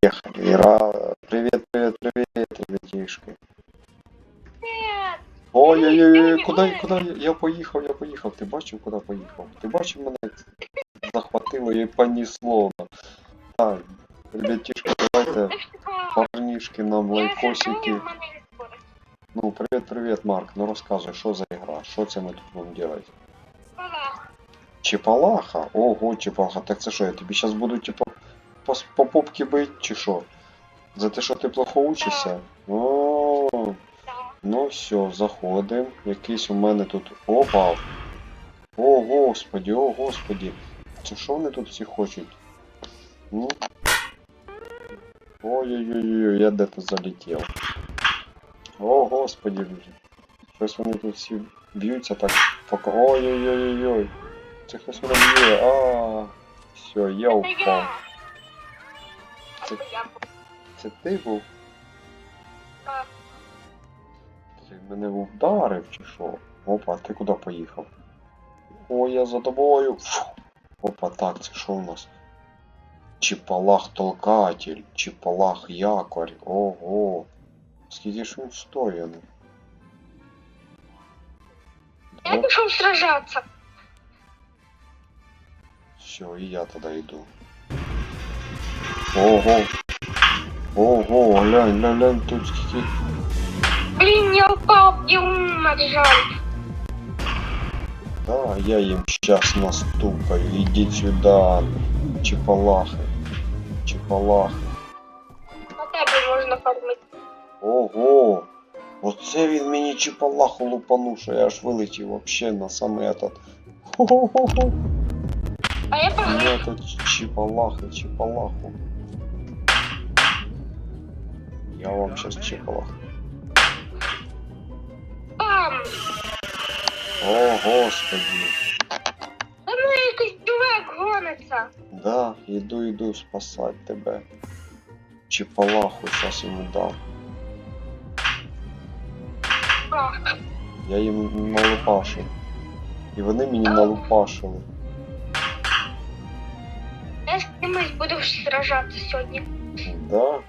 Поехали. Ира, привет, привет, привет, ребятишки. Ой-ой-ой, куди, куди я, я поїхав, я поїхав. Ти бачив, куди поїхав? Ти бачив мене захватило і понесло. Так, ребятишки, давайте парнішки нам лайкосики. Ну, привет, привет, Марк. Ну розказуй, що за ігра? Що це ми тут будемо? Ага. Чіпалаха? Ого, чіпалаха. Так це що, я тобі зараз буду типу по, по попки бить, чи що? За те, що ти плохо учишся? О, ну все, заходим. Якийсь у мене тут. Опа! О, господі, о, господі. Це що вони тут всі хочуть? Ну? Ой-ой-ой, я де-то залетів. О, господі. Щось вони тут всі б'ються так. Пока. Ой-ой-ой-ой. Це хтось мене б'є. А, все, я я. Це-. Це ти був? Так. Ти мене вдарив чи що? Опа, ти куди поїхав? О, я за тобою. Фу. Опа, так, це що у нас? Чіпалах толкатель, чіпалах якорь. Ого. Скільки ж він стоїть? Я пошел сражаться. Все, і я тоді йду. Ого. Ого, глянь, глянь, глянь, тут скільки. Блин, я упал и умер, жаль. Да, я їм щас настукаю. Ідіть сюди. Чіпалахи. Чіпалахи. На тебе можна фармити. Ого! Оце він мені чіпалаху лупанув, що я аж вилетів вообще на саме этот. Хо-хо-хо. А я Ну погиб. это чіпалахи, чіпалаху. Я вам чіпалах. Бам! О, господи. Та ну якийсь чувак гониться. Да, іду, іду спасать тебе. Чіпалаху щас йому дам. А, Я їм налупашив. І вони мені налупашили. Я з кимось буду сражатися сьогодні. Да?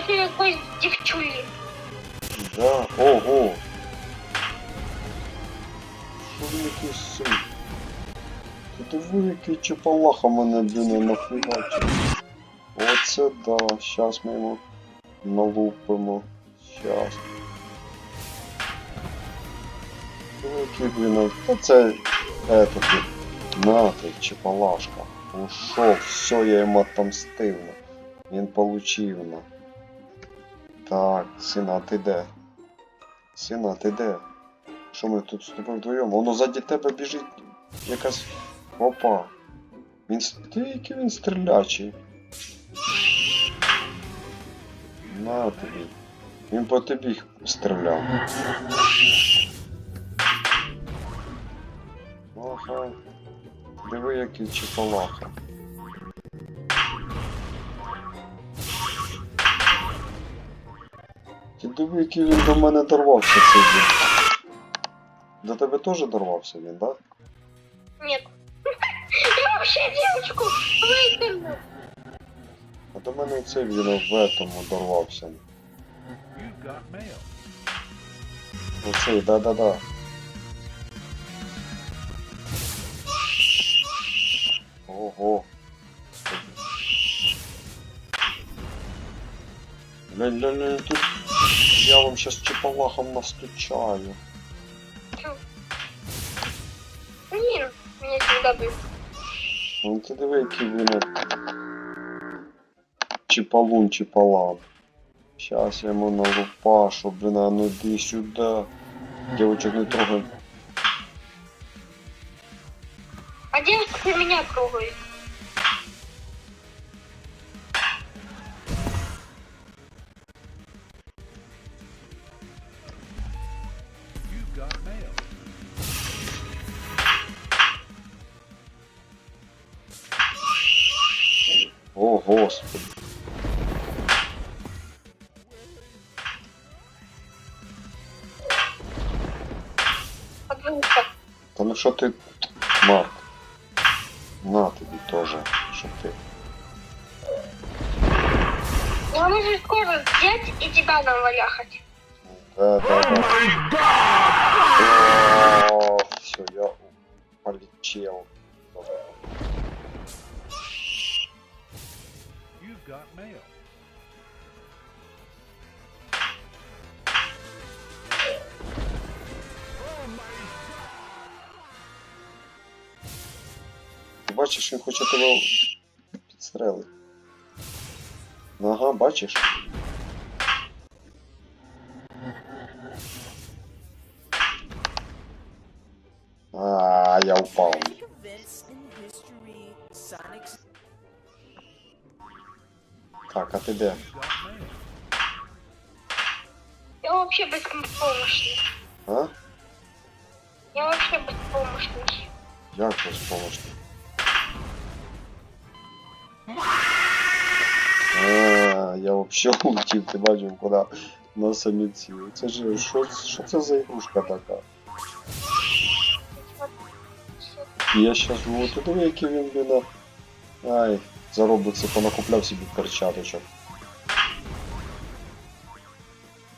Проти якоїсь дівчулі. Да, ого. Якийсь син? Ти диви, який чепалаха мене, блін, нафігачив. Оце да, щас ми йому налупимо. Щас. Диви, який, блін, а це, этот, на ти, чепалашка. Ушов, все, я йому отомстив. на. Він получив, на. Так, сина, ти де? Сина, ти де? Що ми тут з тобою вдвоєм? Воно ззаді тебе біжить якась. Опа. Він ти який він стрілячий. На тобі. Він по тобі стріляв. Ага. Диви, який чіпалаха. Диви, який він до мене дорвався цей він. До тебе теж дорвався він, да? Нет. Я вообще девочку выкинул. А до мене цей він в этому дорвався. Оцей, да-да-да. Ого. Ля-ля-ля, тут я вам сейчас чепалахом настучаю. Блин, меня сюда бил. Ну ти диви, який він. от. Чіпалун, чіпалан. Щас я йому налупашу, блін, а ну іди сюди. Девочек не трогай. А девушка меня трогает. Господи. Та ну что ты, Марк? На тобі теж, що ти. Ну, а оно скоро взять и тебя нам валяхать. Да, да, да. Все, я полетел. Got mail. Бачиш, він хоче тебе підстрелити. Ага, бачиш? А, я упав. Так, а ти де? You've got mail. Я вообще беспомощный. А? Я вообще беспомощный. Як безпомощний? А, я вообще улетів, ти бачив, куди на саміці. Це ж що, що це за ігрушка така? І я щас ну ти диви, який він блін. Ай, заробиться, понакупляв собі перчаточок.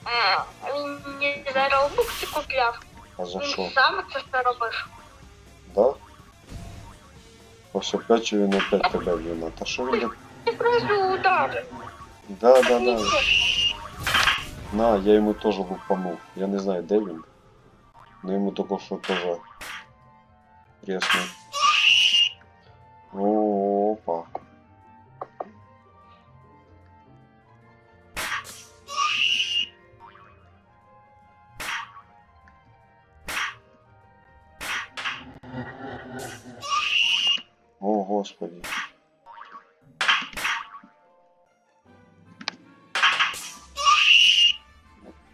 А, він не за робокси купляв. А за Він сам це все робив. Да? Ось опять він опять тебе блін. Та що він? Ти просто ударив. Да, да, да. На, я йому теж лупанув. Я не знаю, де він. Но йому тільки що теж треснув. Опа.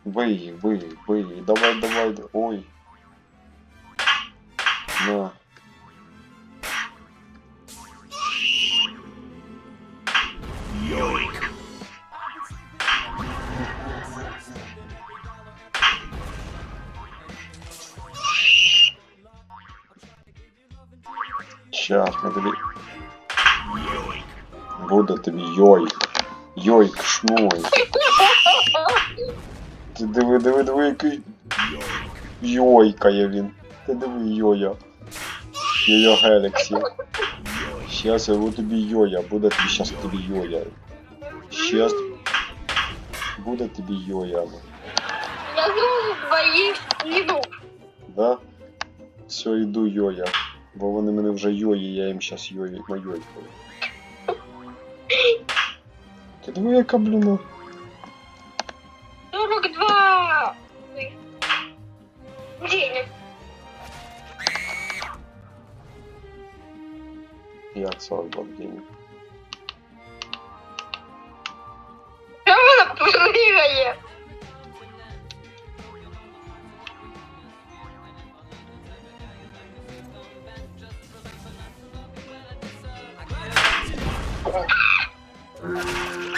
Бий їх, бий їх, бий їх. Давай, давай, да- ой. На. Щас ми тобі. Буде тобі йойк. Йойк, шмой. Ти диви, диви, диви, який. Йойкає він. Ти диви йоя. Йоя Гелексі. Щас я буду тобі йоя, буде тобі щас тобі йоя. Щас буде тобі йоя. Я знову двоїх їду. Да? Все, йду йоя. Бо вони мене вже йої, я їм щас йої на йойкаю. Ти диви, яка бліна. 40 денег. Вона плигає.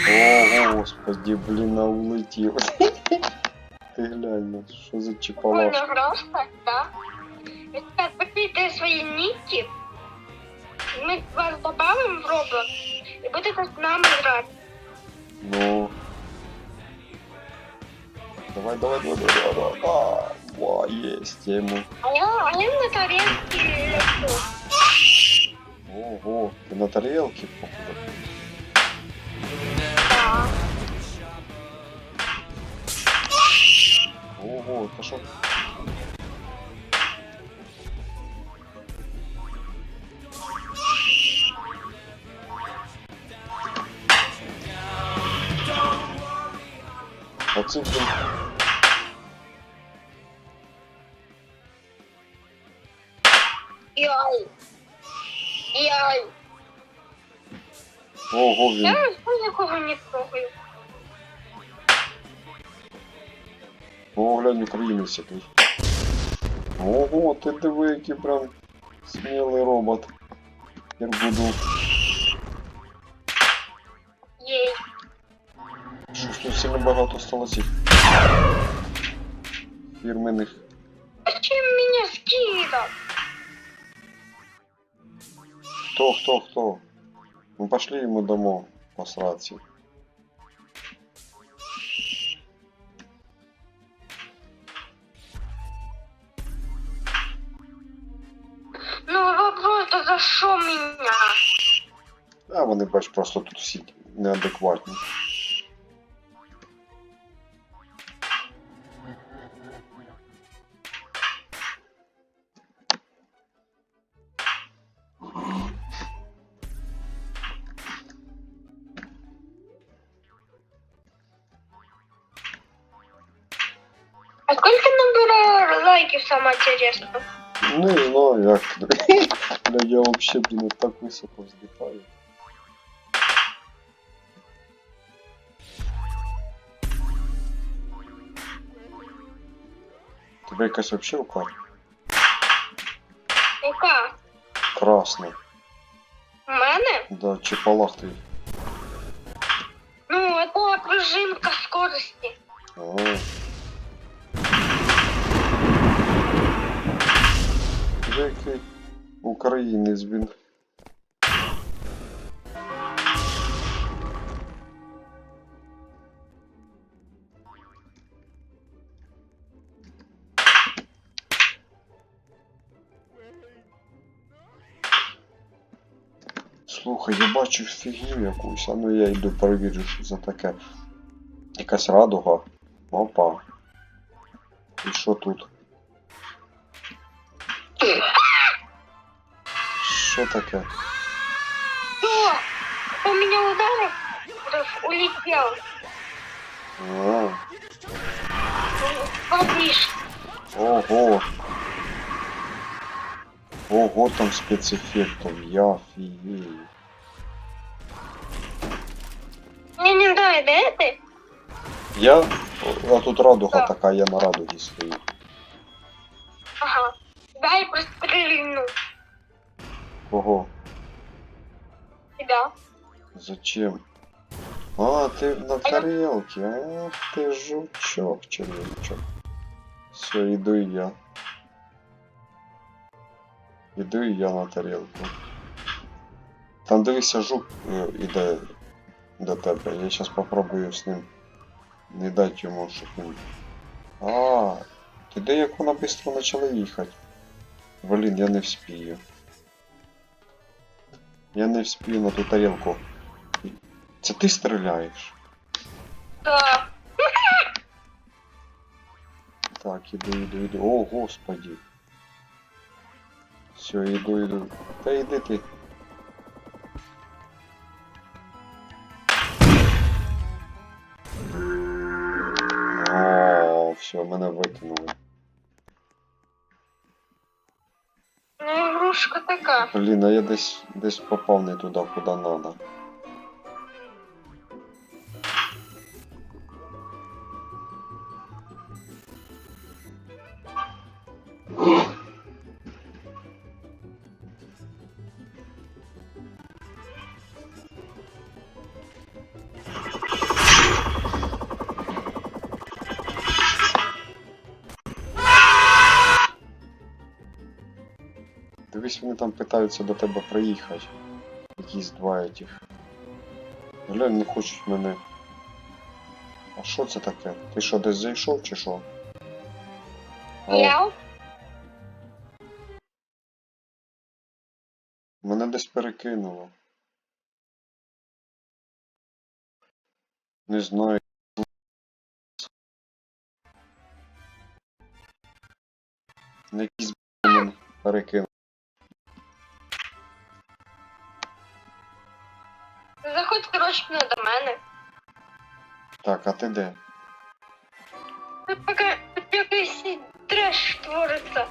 О, господи, блин, а улетел! Ти глянь, ну, що за чіпалашка. Можна ну, просто, так? Відповідь свої ніки. Ми вас добавимо в Roblox і будете з нами грати. Ну. Давай, давай, давай, давай, давай. А, во, есть, ему. А я, а я на тарелке лечу. Ого, ты на тарелке, походу. Да. Ого, это что? Блін, Яй. Яй. Ого, він. Я нікого не трогаю. О, глянь, українець який. Ого, ти диви, який прям смілий робот. Я буду. сильно багато столоців. Фірменних. Зачем мене скидав? Хто, хто, хто? Ну пошли йому домой, посраці. Ну ви просто за що мене? А вони бач, просто тут всі неадекватні. А сколько набираю лайків саме интересно? Не знаю, як. Бля, я вообще, блін, от так високо вздихаю. Тебе якась вообще рука Яка? красна. У мене? Да, чи палах твій. Ну, это пружинка скорости. Ага. Який українець, блін. Слухай, я бачу фігню якусь, а ну я йду перевірю, що це таке. Якась радуга. Опа. І що тут? Що таке? Кто? Кто меня ударил? Рф, Улетел. А, Поближе. ого. Ого, там спецэффектов, я офигею. Мне не дай, да это? Я... А тут радуга Так. така, я на радугі стою. Ага. Дай прострельну Кого? тебя. Зачем? А, ти на тарелке. Ах ти жучок, червячок. Все, іду і я. Іду і я на тарелку. Там дивися, жук е, іде до тебе. Я зараз попробую з ним не дати йому, щоб він. А, ти де як вона швидко почала їхати? Блін, я не вспію. Я не вспію на ту тарелку. Це ти стріляєш? Да. Так, іду, іду, іду. О, господи. Все, іду, іду. Та йди ти. О, все, мене викинули. Ну, игрушка. Блін, а я десь десь попав не туди, куди надо. Дивись, вони там питаються до тебе приїхати. Якісь два этих. Глянь, не хочуть мене. А що це таке? Ти що, десь зайшов чи що? Я? мене десь перекинуло. Не знаю. На якийсь мене перекинув. Заходь, до мене. Так, а ти де? Тут поки тут якийсь треш твориться.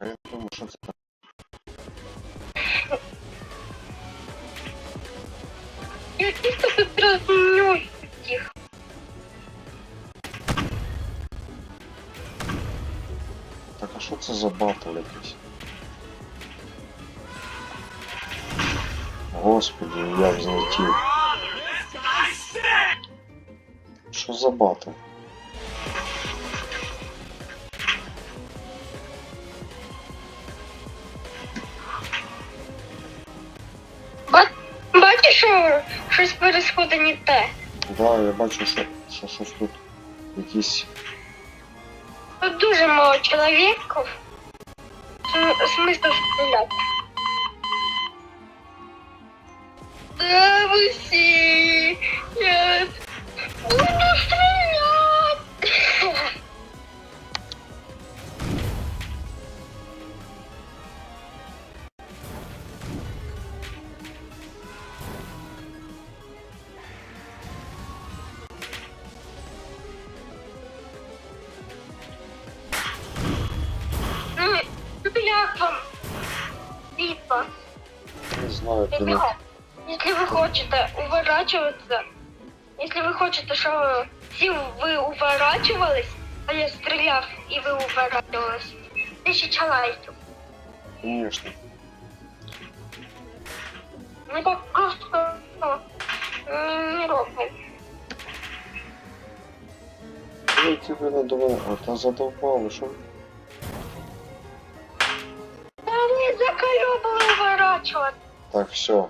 А я думаю, що це? Я чисто тут рознюсь їх. Так, а що це за батл якийсь? Господи, я взлетів. Що за батл? Ба- Бачиш, що щось пересходить не те. Да, я бачу, що, що щось тут якісь. Тут дуже мало чоловіків. Це М, Все. Я буду стрелять. Ну, як вам? Типа. Не знаю, Если, блин. если вы хотите уворачиваться, если вы хотите, чтобы всі ви уворачивались, а я стріляв і ви уворачивались, тисяча лайків. Конечно. Ми так просто ну, м, не робимо. Ну, тебе надо... А, та задолбало, що? Та не заколебали уворачувати. Так, все.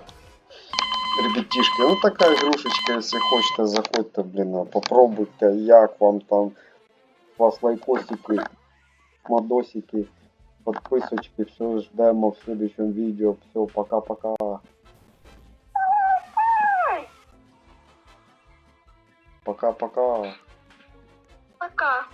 Ребятишки, ну така игрушечка, если хочете, заходьте, блин, а попробуйте, як вам там, у вас лайкосики, модосики, подписочки, все ждемо в следующем видео, все, пока-пока. Пока-пока. Пока.